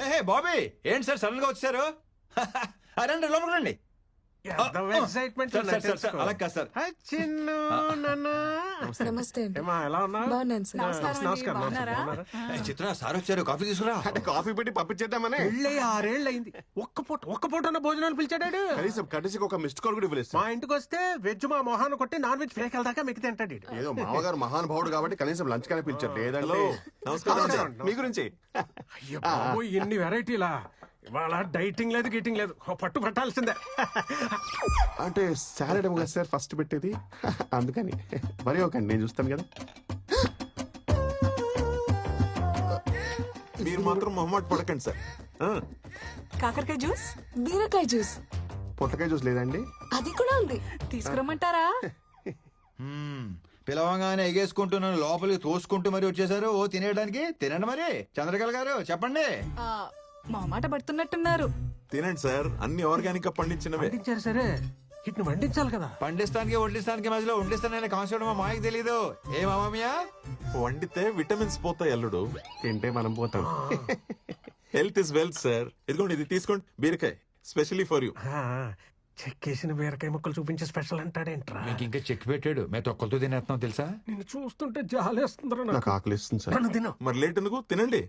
బాబీ! ఏంటి సార్ సడన్గా వచ్చారు? రండి లోపలికి రండి. అలా కాదు సార్. చిన్ను నాన్న నమస్తే అండి ఏమా ఎలా ఉన్నా బాగున్నాను సార్ నమస్కారం చిత్ర సార్ వచ్చారు. కాఫీ తీసుకురా. అంటే కాఫీ పెట్టి పంపించేద్దామని. పెళ్ళై ఆరేళ్ళు అయింది ఒక్క పూట ఒక్క పూట భోజనాలు పిలిచాడాడు కనీసం కనీసం ఒక మిస్డ్ కాల్ కూడా ఇవ్వలేదు మా ఇంటికి వస్తే వెజ్ మా మొహాన్ని కొట్టి నాన్ వెజ్ వెళ్దాకా మీకు తింటాడు ఈడు. ఏదో మామగారు మహానుభావుడు కాబట్టి కనీసం లంచ్ కానీ పిలిచారు. లేదంటే నమస్కారం. మీ గురించి? అయ్యో ఇన్ని వెరైటీలా. ఇవాళ డైటింగ్ లేదు గీటింగ్ లేదు. ఓ పట్టు పట్టాల్సిందే. అంటే సాలడ్ ఏమో కదా సార్ ఫస్ట్ పెట్టేది. అందుకని. మరి ఒకండి నేను చూస్తాను కదా. మీరు మాత్రం మొహమాట పడకండి సార్. ఆ, కాకరకాయ జ్యూస్? బీరకాయ జ్యూస్. పొట్టకాయ జ్యూస్ లేదండి అది కూడా ఉంది. తీసుకురమ్మంటారా? మ్మ్. పిలవంగానే ఎగేసుకుంటున్నాను లోపలికి తోసుకుంటూ మరి వచ్చేసారు ఓ తినేయడానికి? తినండి మరి. చంద్రకళ గారు చెప్పండి. ఆ, మా మాట పడుతున్నట్టున్నారు. తినండి సార్ అన్ని ఆర్గానిక్గా పండించినవే. వండించారు సరే ఇట్ని వండించాలి కదా. పండిస్తానికి వడ్డిస్తానికి మధ్యలో వండిస్తానని కాన్సెప్ట్ మా మాయకి తెలీదు. ఏ మామయ్య వండితే విటమిన్స్ పోతాయి అల్లుడు. తింటే మనం పోతాం. హెల్త్ ఇస్ వెల్త్ సార్ ఇదిగోండి ఇది తీసుకోండి. బీరకాయ స్పెషల్లీ ఫర్ యూ చెక్కేసిన బీరకాయ ముక్కలు చూపించి స్పెషల్ అంటాడేంట్రా? మీకు ఇంకా చెక్ పెట్టాడు. మేము తొక్కలతో తినేస్తున్నాం తెలుసా? నిన్ను చూస్తుంటే జాలేస్తుందిరా నాకు. నాకు ఆకలి ఇస్తుంది సార్ తిను. మరి లేట్ ఎందుకు? తినండి.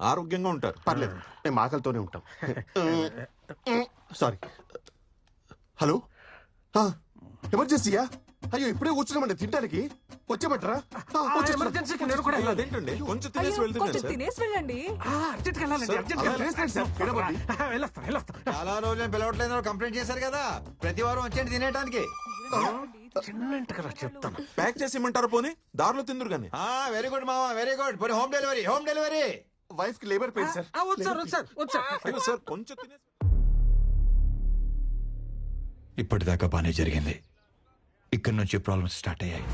ఆరోగ్యంగా ఉంటారు. పర్లేదు. మేము ఆకలితోనే ఉంటాం. సారీ. హలో? ఎమర్జెన్సీయా? అయ్యో ఇప్పుడే కూర్చున్నామండి తినడానికి వచ్చేమంటారా. ఎమర్జెన్సీకి నేను కూడా. తింటండి. కొంచెం తినేసి వెళ్తున్నాను సార్. తినేసి వెళ్ళండి. అర్జెంట్కి వెళ్ళాలండి సార్, వెళ్ళొస్తా వెళ్ళొస్తా. చాలా రోజులు పిలవట్లేదు కంప్లైంట్ చేశారు కదా. ప్రతి వారం వచ్చేయండి తినేయడానికి చెప్తాను. ప్యాక్ చేసి ఇమ్మంటారా పోనీ. దారిలో తిందురు కానీ. వెరీ గుడ్ మామా వెరీ గుడ్. పోనీ హోమ్ డెలివరీ హోమ్ డెలివరీ. వైఫ్కి లేబర్ పెయిన్ సార్. అయ్యో సార్ కొంచెం ఇప్పటిదాకా బానే జరిగింది. ఇక్కడి నుంచి ప్రాబ్లమ్స్ స్టార్ట్ అయ్యాయి.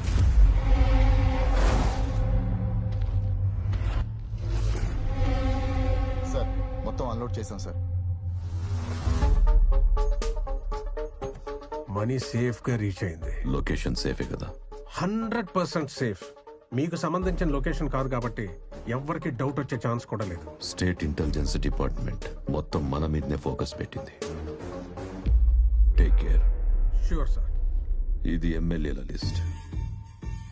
సార్ మొత్తం అన్లోడ్ చేశాం సార్. మనీ సేఫ్గా రీచ్ అయింది. లొకేషన్ సేఫే కదా. Hundred percent safe. మీకు సంబంధించిన లొకేషన్ కాదు కాబట్టి ఎవరికి డౌట్ వచ్చే ఛాన్స్ కూడా లేదు. స్టేట్ ఇంటెలిజెన్స్ డిపార్ట్మెంట్ మొత్తం మన మీదనే ఫోకస్ పెట్టింది. టేక్ కేర్ షూర్ సార్ ఇది ఎమ్మెల్యేల లిస్ట్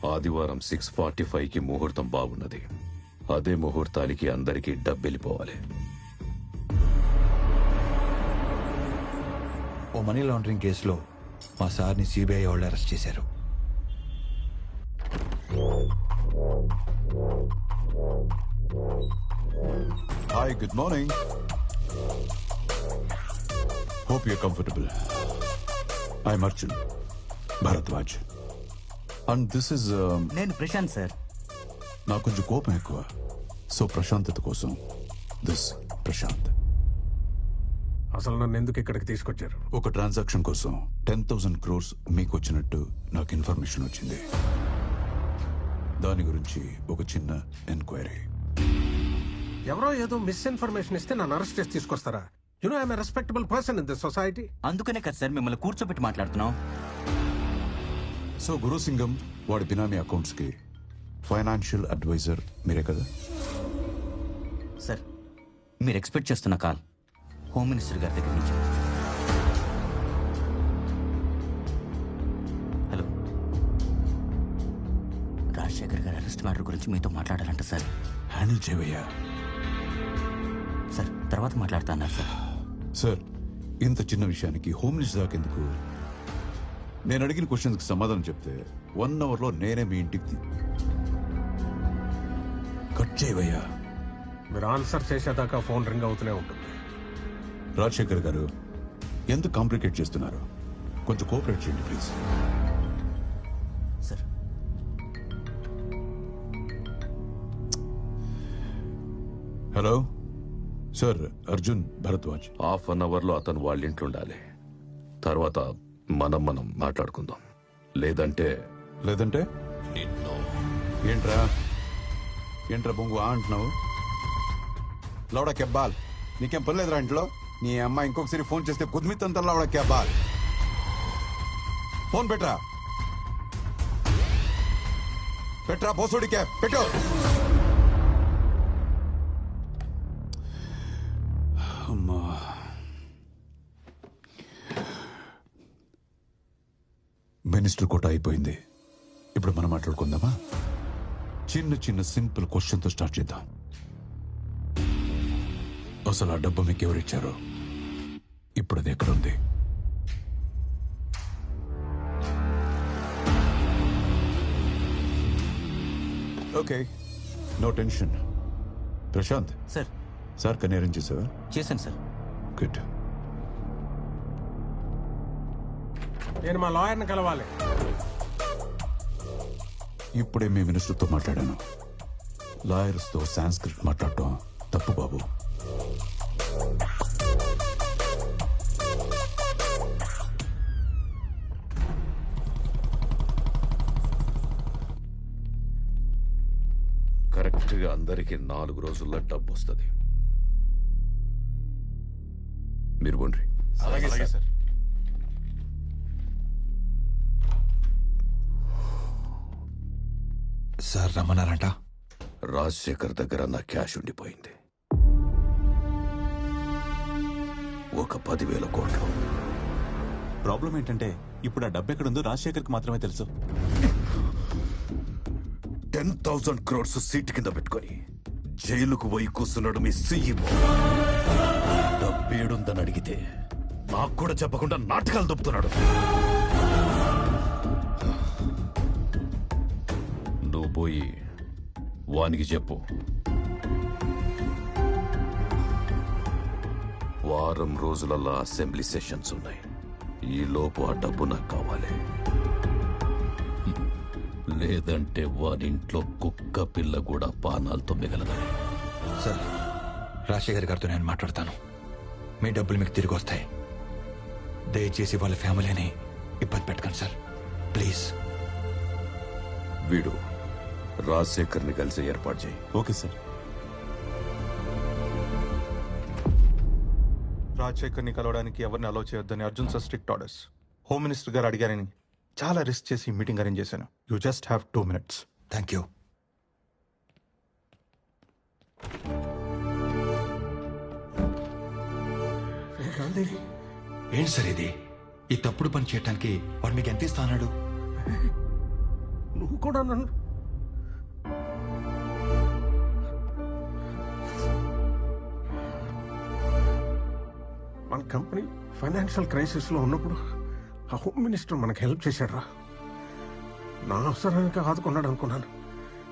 ఆదివారం సిక్స్ ఫార్టీ ఫైవ్కి ముహూర్తం బాగున్నది. అదే ముహూర్తానికి అందరికీ డబ్బెళ్ళిపోవాలి. ఓ మనీ లాండరింగ్ కేసులో మా సార్ని సిబిఐ వాళ్ళు అరెస్ట్ చేశారు. Hi good morning hope you comfortable I'm Arjun Bharadwaj and this is నేను ప్రశాంత్ సార్. నాకు కొంచెం కోపం ఎక్కువ. సో ప్రశాంతత కోసం దిస్ ప్రశాంత్. అసలు నన్ను ఎందుకు ఇక్కడికి తీసుకొచ్చారు? ఒక ట్రాన్సాక్షన్ కోసం టెన్ థౌసండ్ క్రోర్స్ మీకు వచ్చినట్టు నాకు ఇన్ఫర్మేషన్ వచ్చింది. దాని గురించి ఒక చిన్న ఎంక్వైరీ. ఎవరో ఏదో మిస్ఇన్ఫర్మేషన్ ఇస్తే నన్ను అరెస్ట్ చేసి తీసుకొస్తారా? You know I'm respectable person in this society అందుకనే కదా సార్ మిమ్మల్ని కూర్చోబెట్టి మాట్లాడుతున్నాం. సో గురుసింగం వాడి బినామీ అకౌంట్స్కి ఫైనాన్షియల్ అడ్వైజర్ మీరే కదా? సార్ మీరు ఎక్స్పెక్ట్ చేస్తున్న కాల్ హోమ్ మినిస్టర్ గారి దగ్గర నుంచి. హలో. రాజశేఖర్ గారి అరెస్ట్ మ్యాటర్ గురించి మీతో మాట్లాడాలంట సార్. హ్యాండిల్ చేయవయ్యా సార్ తర్వాత మాట్లాడతా అన్నారు సార్. సార్ ఇంత చిన్న విషయానికి హోమ్ మినిస్టర్ దాకా ఎందుకు? నేను అడిగిన క్వశ్చన్కి సమాధానం చెప్తే వన్ అవర్లో నేనే మీ ఇంటికి కట్ చేయవయ్యా. మీరు ఆన్సర్ చేసేదాకా ఫోన్ రింగ్ అవుతూనే ఉంటుంది. రాజశేఖర్ గారు ఎంత కాంప్లికేట్ చేస్తున్నారు? కొంచెం కోఆపరేట్ చేయండి please. Hello sir Arjun Bharadwaj half an అవర్లో అతను వాళ్ళ ఇంట్లో ఉండాలి. తర్వాత మనం మనం మాట్లాడుకుందాం. లేదంటే లేదంటే? ఏంట్రా? ఏంట్రా బొంగు ఆ అంటున్నావు లౌడా కెబ్బాల్ నీకేం పని లేదురా ఇంట్లో? నీ అమ్మ ఇంకొకసారి ఫోన్ చేస్తే కుద్మిత్తంతా లౌడా కెబ్బాల్. ఫోన్ పెట్టరా? పెట్రా పోసోడి క్యాబ్ పెట్టు. అమ్మా. మినిస్టర్ కోట అయిపోయింది. ఇప్పుడు మనం మాట్లాడుకుందామా? చిన్న చిన్న సింపుల్ క్వశ్చన్తో స్టార్ట్ చేద్దాం. అసలు ఆ డబ్బు మీకు ఎవరిచ్చారు ఇప్పుడు అది ఎక్కడుంది okay no tension. Prashant. Sir sir కన్నీ అరేంజ్ చేసావా చేశాను సార్ గుడ్ నేను మా లాయర్ని కలవాలి. ఇప్పుడే మీ మినిస్టర్తో మాట్లాడాను. లాయర్స్తో సాంస్క్రిట్ మాట్లాడటం తప్పు బాబు. కరెక్ట్గా అందరికి నాలుగు రోజుల్లో డబ్బు వస్తుంది మీరు అలాగే సార్. సార్ రమ్మన్నారంట? రాజశేఖర్ దగ్గర నా క్యాష్ ఉండిపోయింది. ఒక పదివేల కోట్లు. ప్రాబ్లం ఏంటంటే ఇప్పుడు ఆ డబ్బు ఎక్కడుందో రాజశేఖర్కి మాత్రమే తెలుసు. టెన్ థౌసండ్ క్రోడ్స్ సీట్ కింద పెట్టుకొని జైలుకు పోయి కూర్చున్నాడు మీ సీఈఓ. డబ్బేడుందని అడిగితే నాకు కూడా చెప్పకుండా నాటకాలు దొప్పుతున్నాడు. నువ్వు పోయి వానికి చెప్పు. వారం రోజులల్లా అసెంబ్లీ సెషన్స్ ఉన్నాయి. ఈ లోపు ఆ డబ్బు నాకు కావాలి. లేదంటే వారింట్లో కుక్క పిల్ల కూడా పానాలతో మిగలదని సార్ రాజశేఖర్ గారితో నేను మాట్లాడతాను. మీ డబ్బులు మీకు తిరిగి వస్తాయి. దయచేసి వాళ్ళ ఫ్యామిలీని ఇబ్బంది పెట్టకండి సార్. ప్లీజ్. వీడు రాజశేఖర్ని కలిసి ఏర్పాటు చేయి. Okay sir. రాజశేఖర్ని కలవడానికి ఎవరిని అలౌ చేయొద్దని Arjun sir strict orders home minister గారు అడిగారని చాలా రిస్క్ చేసి మీటింగ్ అరేంజ్ చేశాను. You just have two minutes thank you ఏ గాంధీ ఏంటి సార్ ఇది? ఈ తప్పుడు పని చేయడానికి వాడు మీకు ఎంత ఇస్తా అన్నాడు? నువ్వు కూడా నన్ను మన కంపెనీ ఫైనాన్షియల్ క్రైసిస్లో ఉన్నప్పుడు ఆ హోమ్ మినిస్టర్ మనకు హెల్ప్ చేశాడు రా నా అవసరానికి ఆదుకున్నాడు అనుకున్నాను.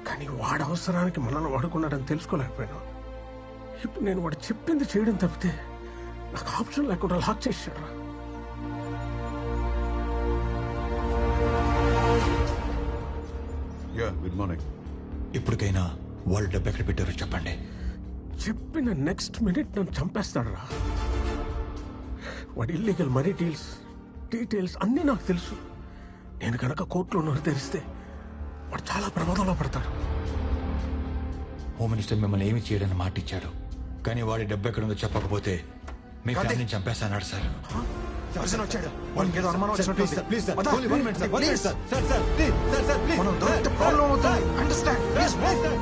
కానీ వాడి అవసరానికి మనల్ని వాడుకున్నాడని తెలుసుకోలేకపోయాను. ఇప్పుడు నేను వాడు చెప్పింది చేయడం తప్పితే నాకు ఆప్షన్ లేకుండా లాక్ చేశాడు. Yeah good morning. ఇప్పటికైనా వాళ్ళు డబ్బు ఎక్కడ పెట్టారో చెప్పండి. చెప్పిన నెక్స్ట్ మినిట్ నన్ను చంపేస్తాడు రా వాడి ఇల్లీగల్ మనీ డీల్స్ డీటెయిల్స్ అన్నీ నాకు తెలుసు. నేను కనుక కోర్టులో నోరు తెరిస్తే వాడు చాలా ప్రమాదంలో పడతాడు. హోమ్ మినిస్టర్ మిమ్మల్ని ఏమి చేయడని మాట ఇచ్చాడు. కానీ వాడి డబ్బు ఎక్కడ ఉందో చెప్పకపోతే మీ ఫ్యామిలీని చంపేస్తాన్నాడు సార్. వచ్చాడు వాళ్ళకి ఏదో అనుమానం వచ్చినట్టు ప్లీజ్ సార్ వద్దా? Only one minute sir one minute sir. Sir sir please sir sir please మనం దొరికితే ప్రాబ్లం అవుతుంది అండర్స్టాండ్ ప్లీజ్ సార్